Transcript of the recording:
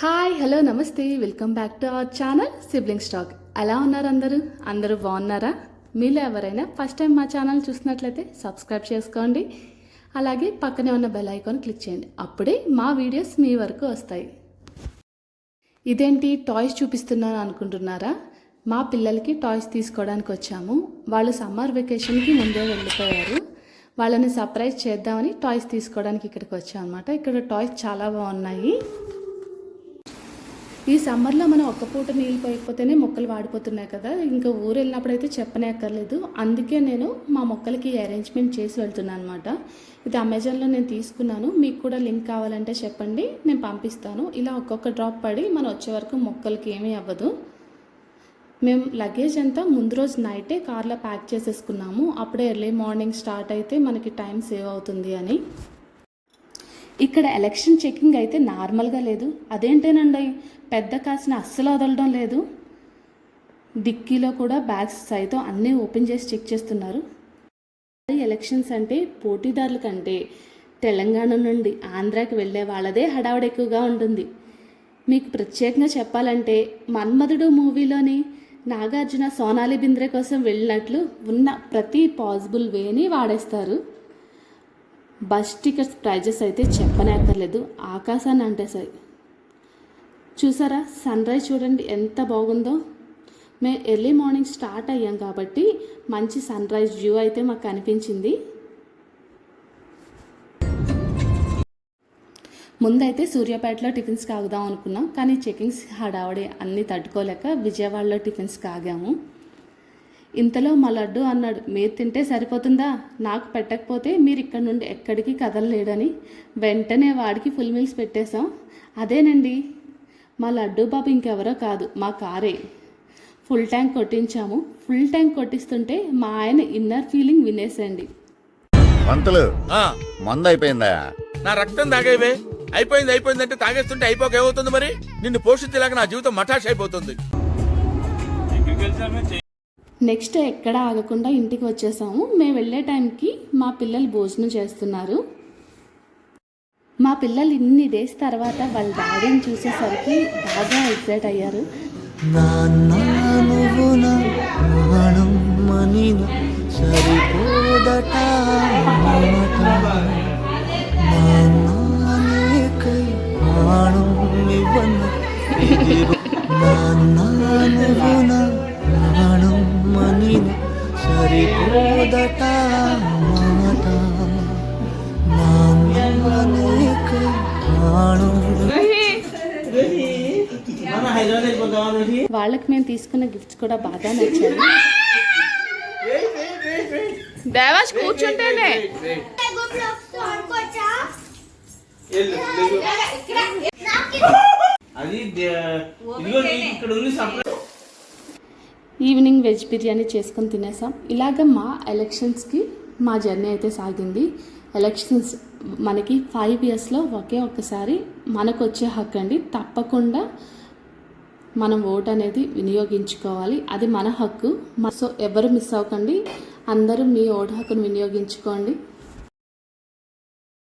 Hi hello నమస్తే welcome back to our channel sibling stack ఎలా ఉన్నారు అందరూ? అందరూ బాగున్నారా? మీలో ఎవరైనా ఫస్ట్ టైం మా ఛానల్ చూసినట్లయితే సబ్స్క్రైబ్ చేసుకోండి. అలాగే పక్కనే ఉన్న బెల్ ఐకాన్ క్లిక్ చేయండి. అప్పుడే మా వీడియోస్ మీ వరకు వస్తాయి. ఇదేంటి? టాయ్స్ చూపిస్తున్నాను అనుకుంటున్నారా? మా పిల్లలకి టాయ్స్ తీసుకోవడానికి వచ్చాము. వాళ్ళు సమ్మర్ వెకేషన్కి ముందే వెళ్ళిపోయారు. వాళ్ళని సర్ప్రైజ్ చేద్దామని టాయ్స్ తీసుకోవడానికి ఇక్కడికి వచ్చాం అనమాట ఇక్కడ టాయ్స్ చాలా బాగున్నాయి. ఈ సమ్మర్లో మనం ఒక్క పూట నీళ్ళు పోయకపోతేనే మొక్కలు వాడిపోతున్నాయి కదా. ఇంకా ఊరు వెళ్ళినప్పుడైతే చెప్పనే అక్కర్లేదు అందుకే నేను మా మొక్కలకి అరేంజ్మెంట్ చేసి వెళ్తున్నాను అనమాట ఇది అమెజాన్లో నేను తీసుకున్నాను. మీకు కూడా లింక్ కావాలంటే చెప్పండి. నేను పంపిస్తాను. ఇలా ఒక్కొక్క డ్రాప్ పడి మనం వచ్చే వరకు మొక్కలకి ఏమీ అవ్వదు. మేము లగేజ్ అంతా ముందు రోజు నైటే కార్లో ప్యాక్ చేసేసుకున్నాము. అప్పుడే ఎర్లీ మార్నింగ్ స్టార్ట్ అయితే మనకి టైం సేవ్ అవుతుంది అని. ఇక్కడ ఎలక్షన్ చెకింగ్ అయితే నార్మల్గా లేదు. అదేంటేనండి? పెద్ద కాసిన అస్సలు వదలడం లేదు. డిక్కీలో కూడా బ్యాగ్స్ సైతం అన్నీ ఓపెన్ చేసి చెక్ చేస్తున్నారు. ఎలక్షన్స్ అంటే పోటీదారుల కంటే తెలంగాణ నుండి ఆంధ్రాకి వెళ్ళే వాళ్ళదే హడావుడి ఎక్కువగా ఉంటుంది. మీకు ప్రత్యేకంగా చెప్పాలంటే మన్మధుడు మూవీలోని నాగార్జున సోనాలి బింద్రే కోసం వెళ్ళినట్లు ఉన్న ప్రతి పాసిబుల్ వేని వాడేస్తారు. బస్ టికెట్స్ ప్రైజెస్ అయితే చెప్పనే అక్కర్లేదు ఆకాశాన్ని అంటే సరే చూసారా? సన్ రైజ్ చూడండి ఎంత బాగుందో. మేము ఎర్లీ మార్నింగ్ స్టార్ట్ అయ్యాం కాబట్టి మంచి సన్ రైజ్ వ్యూ అయితే మాకు కనిపించింది ముందైతే సూర్యాపేటలో టిఫిన్స్ కాగుదాం అనుకున్నాం కానీ చెకింగ్స్ హడావడి అన్నీ తట్టుకోలేక విజయవాడలో టిఫిన్స్ కాగాము. ఇంతలో మా లడ్డు అన్నాడు మీరు తింటే సరిపోతుందా? నాకు పెట్టకపోతే మీరు ఇక్కడ నుండి ఎక్కడికి కదలలేడని. వెంటనే వాడికి ఫుల్ మీల్స్ పెట్టేశాం. అదేనండి మా లడ్డు బాబు ఇంకెవరో కాదు మా కారే. ఫుల్ ట్యాంక్ కొట్టించాము. ఫుల్ ట్యాంక్ కొట్టిస్తుంటే మా ఆయన ఇన్నర్ ఫీలింగ్ వినేసండి పంతులు మందు అయిపోయిందా? నా రక్తం తాగేవే? అయిపోయింది అయిపోయిందంటే తాగేస్తుంటే అయిపోక ఏమవుతుంది మరి? నిన్ను పోషించేలాగా నా జీవితం మఠాష్ అయిపోతుంది. నెక్స్ట్ ఎక్కడ ఆగకుండా ఇంటికి వచ్చేసాము. మేము వెళ్ళే టైంకి మా పిల్లలు భోజనం చేస్తున్నారు. మా పిల్లలు ఇన్ని డేస్ తర్వాత వాళ్ళ డాడీని చూసేసరికి బాగా ఎక్సైట్ అయ్యారు. నాన్న సరిపోదట మాట వాళ్ళకి మేము తీసుకున్న గిఫ్ట్స్ కూడా బాగా నచ్చాయి. దేవాష్ కూర్చుంటేనే. అది ఇక్కడ ఉంది ఈవినింగ్ వెజ్ బిర్యానీ చేసుకొని తినేసాం. ఇలాగ మా ఎలక్షన్స్కి మా జర్నీ అయితే సాగింది. ఎలక్షన్స్ మనకి ఫైవ్ ఇయర్స్లో ఒకే ఒక్కసారి మనకు వచ్చే హక్కు అండి. తప్పకుండా మనం ఓట్ అనేది వినియోగించుకోవాలి. అది మన హక్కు. మ- సో ఎవరు మిస్ అవ్వకండి. అందరూ మీ ఓటు హక్కును వినియోగించుకోండి.